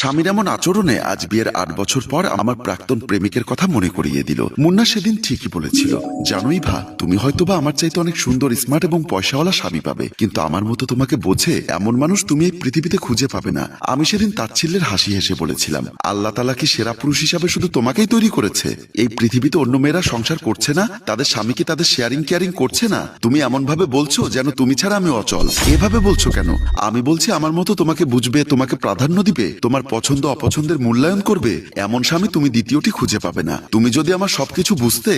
স্বামীর এমন আচরণে আজ বিয়ের আট বছর পর আমার প্রাক্তন প্রেমিকের কথা মনে করিয়ে দিল। মুন্না সেদিন ঠিকই বলেছিল, জানোই ভা, তুমি হয়তোবা আমার চাইতে অনেক সুন্দর, স্মার্ট এবং পয়সাওয়ালা স্বামী পাবে। কিন্তু আমার মতো তোমাকে বোঝে এমন মানুষ তুমি এই পৃথিবীতে খুঁজে পাবে না। আমি সেদিন তাচ্ছিল্যের হাসি হেসে বলেছিলাম, আল্লাহ তালা কি সেরা পুরুষ হিসাবে শুধু তোমাকেই তৈরি করেছে? এই পৃথিবীতে অন্য মেয়েরা সংসার করছে না? তাদের স্বামীকে তাদের শেয়ারিং কেয়ারিং করছে না? তুমি এমন ভাবে বলছো যেন তুমি ছাড়া আমি অচল। এভাবে বলছো কেন? আমি বলছি আমার মতো তোমাকে বুঝবে, তোমাকে প্রাধান্য দিবে, তোমার পছন্দ, অপছন্দের মূল্যায়ন করবে, এমন স্বামী তুমি দ্বিতীয়টি খুঁজে পাবে না। তুমি যদি আমার সবকিছু বুঝতে,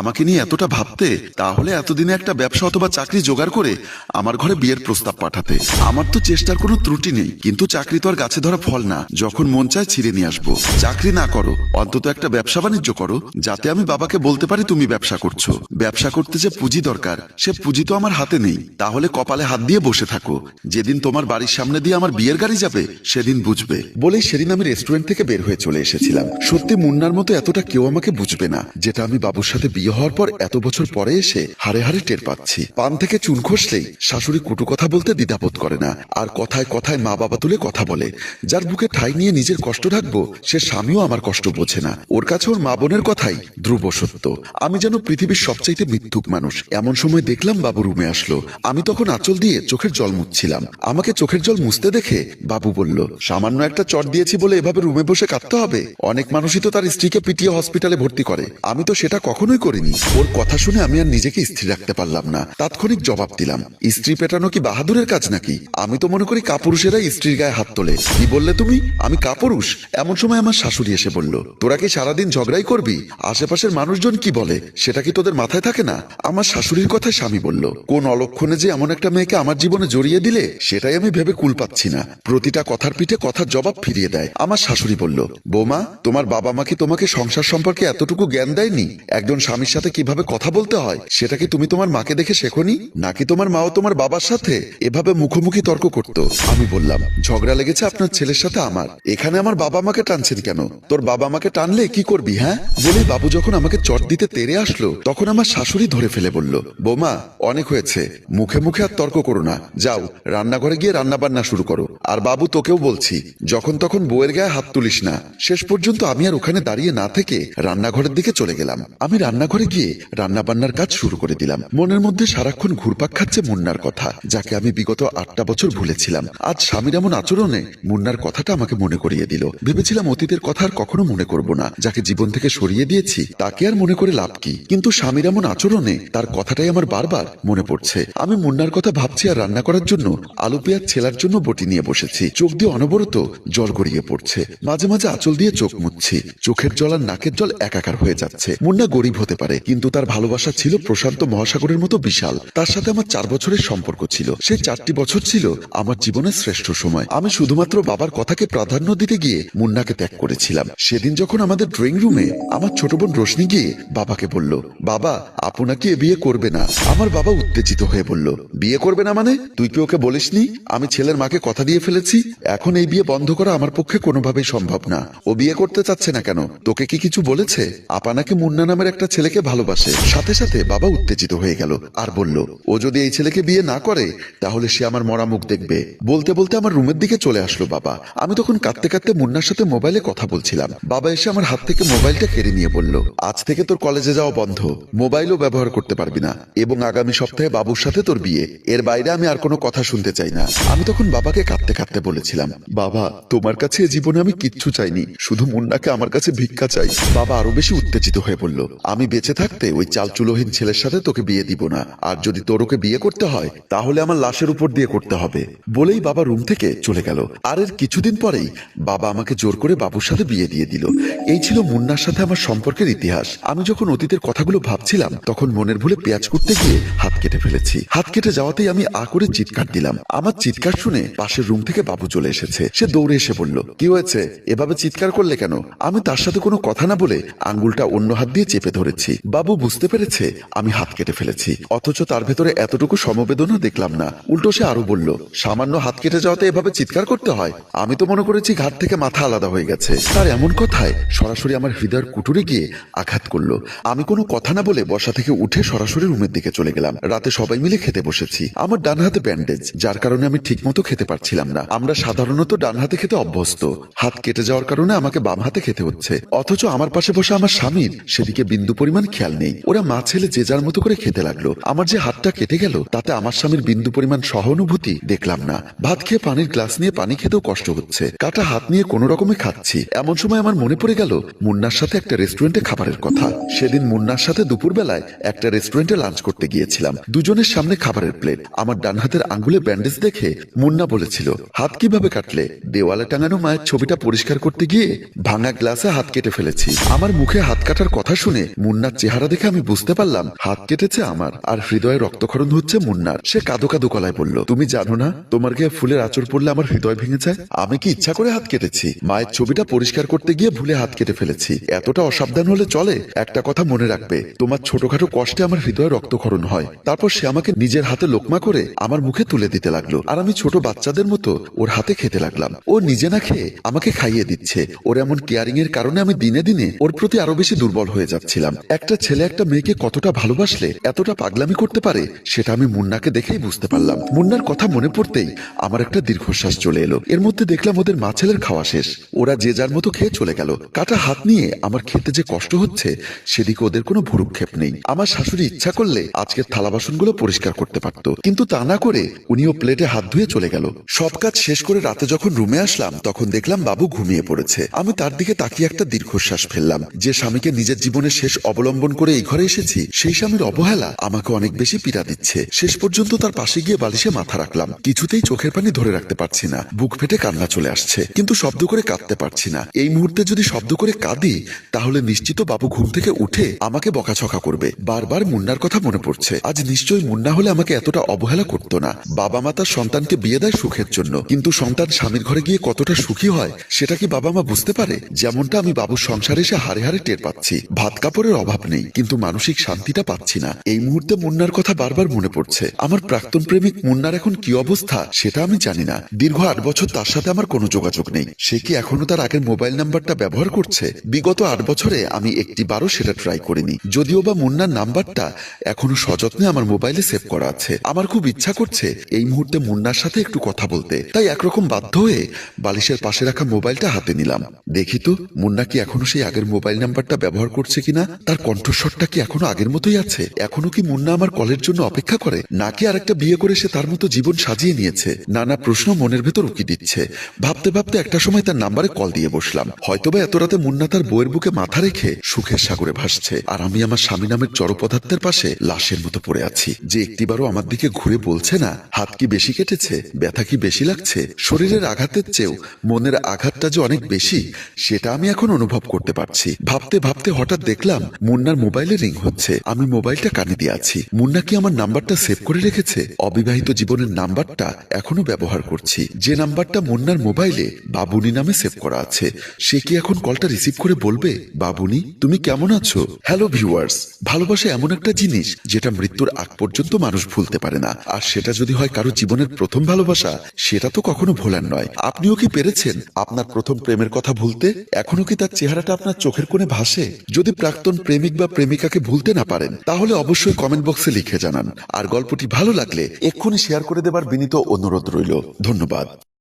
আমাকে নিয়ে এতটা ভাবতে, তাহলে এতদিনে একটা ব্যবসা অথবা চাকরি জোগাড় করে আমার ঘরে বিয়ের প্রস্তাব পাঠাতে। আমার তো চেষ্টার কোনো ত্রুটি নেই, কিন্তু চাকরি তো আর গাছে ধরা ফল না, যখন মন চায় ছিঁড়ে নিয়ে আসব। চাকরি না করো, অন্তত একটা ব্যবসা বাণিজ্য করো, যাতে আমি বাবাকে বলতে পারি তুমি ব্যবসা করছ। ব্যবসা করতে যে পুঁজি দরকার, সে পুঁজি তো আমার হাতে নেই। তাহলে কপালে হাত দিয়ে বসে থাকো। যেদিন তোমার বাড়ির সামনে দিয়ে আমার বিয়ের গাড়ি যাবে, সেদিন বুঝবে। বলেই সেদিন আমি রেস্টুরেন্ট থেকে বের হয়ে চলে এসেছিলাম। সত্যি মুন্নার মতো এতটা কেউ আমাকে বুঝবে না, যেটা আমি বাবুর সাথে বিয়ে হওয়ার পর এত বছর পরে এসে হারে হারে টের পাচ্ছি। পান থেকে চুন খসলেই শাশুড়ি কুটু কথা বলতে দ্বিধাবোধ করে না, আর কথায় কথায় মা বাবা তুলে কথা বলে। যার বুকে ঠাই নিয়ে নিজের কষ্ট ঢাকবো, সে স্বামীও আমার কষ্ট বোঝে না। ওর কাছে ওর মা বোনের কথাই ধ্রুব সত্য। আমি যেন পৃথিবীর সবচাইতে মিথ্যুক মানুষ। এমন সময় দেখলাম বাবু রুমে আসলো। আমি তখন আঁচল দিয়ে চোখের জল মুছছিলাম। আমাকে চোখের জল মুছতে দেখে বাবু বলল, সামান্য একটা চট দিয়েছি বলে এভাবে রুমে বসে কাঁদতে হবে। অনেক মানুষই তো তার স্ত্রীকে পিটিয়ে হসপিটালে ভর্তি করে। আমি তো সেটা কখনোই করিনি। ওর কথা শুনে আমি আর নিজেকে স্থির রাখতে পারলাম না। তাৎক্ষণিক জবাব দিলাম, স্ত্রী পেটানো কি বাহাদুরের কাজ নাকি? আমি তো মনে করি কাপুরুষেরা স্ত্রীর গায়ে হাত তোলে। কি বললে তুমি? আমি কাপুরুষ। এমন সময় আমার শাশুড়ি এসে বলল, তোরা কি সারাদিন ঝগড়াই করবি? আশেপাশের মানুষজন কি বলে? সেটা কি তোদের মাথায় থাকে না? আমার শাশুড়ির কথায় স্বামী বলল, কোন অলক্ষণে যে এমন একটা মেয়েকে আমার জীবনে জড়িয়ে দিলে, সেটাই আমি ভেবে কুল পাচ্ছি না। প্রতিটা কথার পিঠে কথার জবাব ফিরিয়ে দেয়। আমার শাশুড়ি বলল, বৌমা, তোমার বাবা মা কি তোমাকে সংসার সম্পর্কে এতটুকু জ্ঞান দেয়নি? একজন স্বামীর সাথে কীভাবে কথা বলতে হয়? সেটা কি তুমি তোমার মাকে দেখে শেখনি? নাকি তোমার মাও তোমার বাবার সাথে এভাবে মুখোমুখি তর্ক করত? আমি বললাম, ঝগড়া লেগেছে আপনার ছেলের সাথে আমার। এখানে আমার বাবা মাকে টানছেন কেন? তোর বাবা মাকে টানলে কি করবি হ্যাঁ? বলে বাবু যখন আমাকে চট দিতে তেরে আসলো, তখন আমার শাশুড়ি ধরে ফেলে বলল, বৌমা, অনেক হয়েছে। মুখে মুখে আর তর্ক করো না। যাও, রান্নাঘরে গিয়ে রান্না বান্না শুরু করো। আর বাবু তোকেও বলছি, যখন তখন বউয়ের গায়ে হাত তুলিস না। শেষ পর্যন্ত আমি আর ওখানে দাঁড়িয়ে না থেকে রান্নাঘরের দিকে চলে গেলাম। আমি রান্নাঘরে গিয়ে রান্না বান্নার কাজ শুরু করে দিলাম। মনের মধ্যে সারাক্ষণ ঘুরপাক খাচ্ছে মুন্নার কথা, যাকে আমি বিগত আটটা বছর ভুলেছিলাম। আজ স্বামীর এমন আচরণে মুন্নার কথাটা আমাকে মনে করিয়ে দিল। ভেবেছিলাম অতীতের কথা আর কখনো মনে করব না। যাকে জীবন থেকে সরিয়ে দিয়েছি, তাকে আর মনে করে লাভ কি? কিন্তু স্বামীর এমন আচরণে তার কথাটাই আমার বারবার মনে পড়ছে। আমি মুন্নার কথা ভাবছি আর রান্না করার জন্য আলু পেঁয়াজ ছেলার জন্য বটি নিয়ে বসেছি। চোখ দিয়ে অনবরত জল গড়িয়ে পড়ছে। মাঝে মাঝে আঁচল দিয়ে চোখ মুচ্ছি। চোখের জল আর নাকের জল একাকার হয়ে যাচ্ছে। মুন্না গরিব হতে পারে, কিন্তু তার ভালোবাসা ছিল প্রশান্ত মহাসাগরের মতো বিশাল। তার সাথে আমার চার বছরের সম্পর্ক ছিল। সেই চারটি বছর ছিল আমার জীবনের শ্রেষ্ঠ সময়। আমি শুধুমাত্র বাবার কথাকে প্রাধান্য দিতে গিয়ে মুন্নাকে ত্যাগ করেছিলাম। সেদিন যখন আমাদের ড্রয়িং রুমে আমার ছোট বোন রোশনি গিয়ে বাবাকে বলল, বাবা, আপনাকে এ বিয়ে করবে না। আমার বাবা উত্তেজিত হয়ে বলল, বিয়ে করবে না মানে? তুই কি ওকে বলিসনি? আমি ছেলের মাকে কথা দিয়ে ফেলেছি। এখন এই বিয়ে বন্ধ করা আমার পক্ষে কোনোভাবেই সম্ভব না। ও বিয়ে করতে চাচ্ছে না কেন? তোকে কি কিছু বলেছে? আপা নাকি মুন্না নামের একটা ছেলেকে ভালোবাসে। সাথে সাথে বাবা উত্তেজিত হয়ে গেল আর বলল, ও যদি এই ছেলেকে বিয়ে না করে, তাহলে সে আমার মরা মুখ দেখবে। বলতে বলতে আমার রুমের দিকে চলে আসলো বাবা। আমি তখন কাঁদতে কাঁদতে মুন্নার সাথে মোবাইলে কথা বলছিলাম। বাবা এসে আমার হাত থেকে মোবাইলটা কেড়ে নিয়ে বলল, আজ থেকে তোর কলেজে যাওয়া বন্ধ। মোবাইলও ব্যবহার করতে পারবি না। এবং আগামী সপ্তাহে বাবুর সাথে তোর বিয়ে। এর বাইরে আমি আর কোনো কথা শুনতে চাই না। আমি তখন বাবাকে কাঁদতে কাঁদতে বলেছিলাম, বাবা তোমার কাছে জীবনে আমি কিচ্ছু চাইনি, শুধু মুন্নাকে আমার কাছে ভিক্ষা চাই। বাবা আরও বেশি উত্তেজিত হয়ে বলল, আমি বেঁচে থাকতে ওই চালচুলোহীন ছেলের সাথে তোকে বিয়ে দিব না। আর যদি তোর ওকে বিয়ে করতে হয়, তাহলে আমার লাশের উপর দিয়ে করতে হবে। বলেই বাবা রুম থেকে চলে গেল। আর এর কিছুদিন পরেই বাবা আমাকে জোর করে বাবুর সাথে বিয়ে দিয়ে দিল। এই ছিল মুন্নার সাথে আমার সম্পর্কের ইতিহাস। আমি যখন অতীতের কথাগুলো ভাবছিলাম, তখন মনের ভুলে পেঁয়াজ করতে গিয়ে হাত কেটে ফেলেছি। হাত কেটে যাওয়াতেই আমি আ করে চিৎকার দিলাম। আমার চিৎকার শুনে পাশের রুম থেকে বাবু চলে এসেছে। সে দৌড়ে এসে বলল, কি হয়েছে? এভাবে চিৎকার করলে কেন? আমি তার সাথে কোনো কথা না বলে আঙ্গুলটা অন্য হাত দিয়ে চেপে ধরেছি। বাবু বুঝতে পেরেছে, আমি হাত কেটে ফেলেছি। অথচ তার ভেতরে এতটুকু সমবেদনা দেখলাম না। উল্টো সে আরও বলল, সামান্য হাত কেটে যাওয়াতে এভাবে চিৎকার করতে হয়? আমি তো মনে করেছি ঘাট থেকে মাথা আলাদা হয়ে গেছে। তার এমন কথায় সরাসরি আমার হৃদয়ের কুটুরে গিয়ে আঘাত করল। আমি কোনো কথা না বলে বসা থেকে উঠে সরাসরি রুমের দিকে চলে গেলাম। রাতে সবাই মিলে খেতে বসেছি। আমার ডান হাতে ব্যান্ডেজ, যার কারণে আমি ঠিক মতো খেতে পারছিলাম না। আমরা সাধারণত ডান হাতে খেতে অভ্যস্ত। হাত কেটে যাওয়ার কারণে আমাকে বাম হাতে খেতে হচ্ছে। অথচ আমার পাশে বসে আমার স্বামীর, সেদিকে বিন্দু পরিমাণ খেয়াল নেই। ওরা মা ছেলে যে যার মতো করে খেতে লাগল। আমার যে হাতটা কেটে গেল, তাতে আমার স্বামীর বিন্দু পরিমাণ সহানুভূতি দেখলাম না। ভাত খেয়ে পানির গ্লাস নিয়ে পানি খেতেও কষ্ট হচ্ছে। কাটা হাত নিয়ে কোনো রকমে খাচ্ছি। এমন সময় আমার মনে পড়ে গেল, মুন্নার সাথে একটা রেস্টুরেন্টে খাবারের কথা। সেদিন মুন্নার সাথে দুপুরবেলায় একটা রেস্টুরেন্টে লাঞ্চ করতে গিয়েছিলাম। দুজনের সামনে খাবারের প্লেট। আমার ডান হাতের আঙ্গুলে ব্যান্ডেজ দেখে মুন্না বলেছিল, হাত কীভাবে কাটলে? দেওয়ালে টাঙানো মায়ের ছবিটা পরিষ্কার করতে গিয়ে ভাঙা গ্লাসে হাত কেটে ফেলেছি। আমার মুখে হাত কাটার কথা শুনে মুন্নার চেহারা দেখে আমি বুঝতে পারলাম হাত কেটেছে আমার আর হৃদয়ে রক্তক্ষরণ হচ্ছে মুন্নার। সে কাদো কাদো গলায় বলল তুমি জানো না তোমার গায়ে ফুলের আচর পড়লে আমার হৃদয় ভেঙে যায়? আমি কি ইচ্ছা করে হাত কেটেছি? মায়ের ছবিটা পরিষ্কার করতে গিয়ে ভুলে হাত কেটে ফেলেছি। এতটা অসাবধান হলে চলে? একটা কথা মনে রাখবে তোমার ছোটখাটো কষ্টে আমার হৃদয়ে রক্তক্ষরণ হয়। তারপর সে আমাকে নিজের হাতে লোকমা করে আমার মুখে তুলে দিতে লাগল। আর আমি ছোট বাচ্চাদের মতো ওর হাতে খেতে লাগলাম। ও নিজে না খেয়ে আমাকে খাইয়ে দিচ্ছে। ওর এমন কেয়ারিং এর কারণে আমি দিনে দিনে ওর প্রতি আরও বেশি দুর্বল হয়ে যাচ্ছিলাম। একটা ছেলে একটা মেয়েকে কতটা ভালোবাসলে, এতটা পাগলামি করতে পারে, সেটা আমি মুন্নাকে দেখেই বুঝতে পারলাম। মুন্নার কথা মনে পড়তেই আমার একটা দীর্ঘশ্বাস চলে এলো। এর মধ্যে দেখলাম ওদের মা ছেলের খাওয়া শেষ। ওরা যে যার মতো খেয়ে চলে গেল। কাটা হাত নিয়ে আমার খেতে যে কষ্ট হচ্ছে, সেদিকে ওদের কোনো ভুরুক্ষেপ নেই। আমার শাশুড়ি ইচ্ছা করলে আজকের থালা বাসনগুলো পরিষ্কার করতে পারত। কিন্তু তা না করে উনিও প্লেটে হাত ধুয়ে চলে গেল। সব কাজ শেষ করে রাতে যখন রুমে আসলাম তখন দেখলাম বাবু ঘুমিয়ে পড়েছে। আমি তার দিকে তাকিয়ে একটা দীর্ঘশ্বাস ফেললাম। যে স্বামীকে নিজের জীবনের শেষ অবলম্বন করে এই ঘরে এসেছি, সেই স্বামীর অবহেলা আমাকে অনেক বেশি পীড়া দিচ্ছে। শেষ পর্যন্ত তার পাশে গিয়ে বালিশে মাথা রাখলাম। কিছুতেই চোখের পানি ধরে রাখতে পারছি না। বুক ফেটে কান্না চলে আসছে। কিন্তু শব্দ করে কাঁদতে পারছি না। এই মুহূর্তে যদি শব্দ করে কাঁদি, তাহলে নিশ্চিত বাবু ঘুম থেকে উঠে আমাকে বকাছকা করবে। বারবার মুন্নার কথা মনে পড়ছে। আজ নিশ্চয়ই মুন্না হলে আমাকে এতটা অবহেলা করতো না। বাবা মা তার সন্তানকে বিয়ে দেয় সুখের জন্য। কিন্তু সন্তান স্বামীর ঘরে গিয়ে কতটা সুখী হয়, সেটা কি বাবা মা বুঝতে পারে? যেমনটা আমি বাবুর সংসারে এসে হারে হারে টের পাচ্ছি। ভাত কাপড়ের অভাব নেই, কিন্তু মানসিক শান্তিটা পাচ্ছি না। এই মুহূর্তে মুন্নার কথা বারবার মনে পড়ছে। আমার প্রাক্তন প্রেমিক মুন্নার এখন কি অবস্থা, সেটা আমি জানি না। দীর্ঘ আট বছর তার সাথে আমার কোনো যোগাযোগ নেই। সে কি এখনও তার আগের মোবাইল নাম্বারটা ব্যবহার করছে? বিগত আট বছরে আমি একটি বারও সেটা ট্রাই করিনি। যদিও বা মুন্নার নাম্বারটা এখনও সযত্নে আমার মোবাইলে সেভ করা আছে। আমার খুব ইচ্ছা করছে এই মুহূর্তে মুন্নার সাথে একটু কথা বলতে। তাই একরকম বাধ্য হয়ে বালিশের পাশে রাখা মোবাইলটা হাতে নিলাম। দেখি তো, মুন্না কি এখনও সেই আগের মোবাইল নাম্বারটা ব্যবহার করছে কিনা? তার কণ্ঠস্বরটা কি এখনও আগের মতোই আছে? এখনও কি মুন্না আমার কলের জন্য অপেক্ষা করে? নাকি আরেকটা বিয়ে করে সে তার মতো জীবন সাজিয়ে নিয়েছে? নানা প্রশ্ন মনের ভেতর উকি দিচ্ছে। ভাবতে ভাবতে একটা সময় তার নাম্বারে কল দিয়ে বসলাম। হয়তোবা এত রাতে মুন্না তার বইয়ের বুকে মাথা রেখে সুখের সাগরে ভাসছে। আর আমি আমার স্বামী নামের জড় পদার্থের পাশে লাশের মতো পড়ে আছি। যে একটিবারও আমার দিকে ঘুরে বলছে না, হাত কি বেশি কেটেছে, ব্যথা কি বেশি লাগছে, শরীরের আঘাতের চেয়েও মনের আঘাতটা যে অনেক বেশি, সেটা আমি এখন অনুভব করতে পারছি। ভাবতে ভাবতে হঠাৎ দেখলাম, মুন্নার মোবাইলে রিং হচ্ছে। আমি মোবাইলটা কানে দিয়ে আছি। মুন্না কি আমার নাম্বারটা সেভ করে রেখেছে? অবিবাহিত জীবনের নাম্বারটা এখনও ব্যবহার করছি। যে নাম্বারটা মুন্নার মোবাইলে বাবুনি নামে সেভ করা আছে, সে কি এখন কলটা রিসিভ করে বলবে, বাবুনি, তুমি কেমন আছো? হ্যালো ভিউয়ার্স, ভালোবাসা এমন একটা জিনিস যেটা মৃত্যুর আগ পর্যন্ত মানুষ ভুলতে পারে না। আর সেটা যদি হয় কারও জীবনের প্রথম ভালোবাসা, সেটা তো কখনো ভোলার নয়। আপনিও কি পেরেছেন? আপনার প্রথম প্রেমের কথা ভুলতে? এখনও কি তার চেহারাটা আপনার চোখের কোণে ভাসে? যদি প্রাক্তন প্রেমিক বা প্রেমিকাকে ভুলতে না পারেন, তাহলে অবশ্যই কমেন্ট বক্সে লিখে জানান। আর গল্পটি ভালো লাগলে এক্ষুনি শেয়ার করে দেবার বিনীত অনুরোধ রইল। ধন্যবাদ।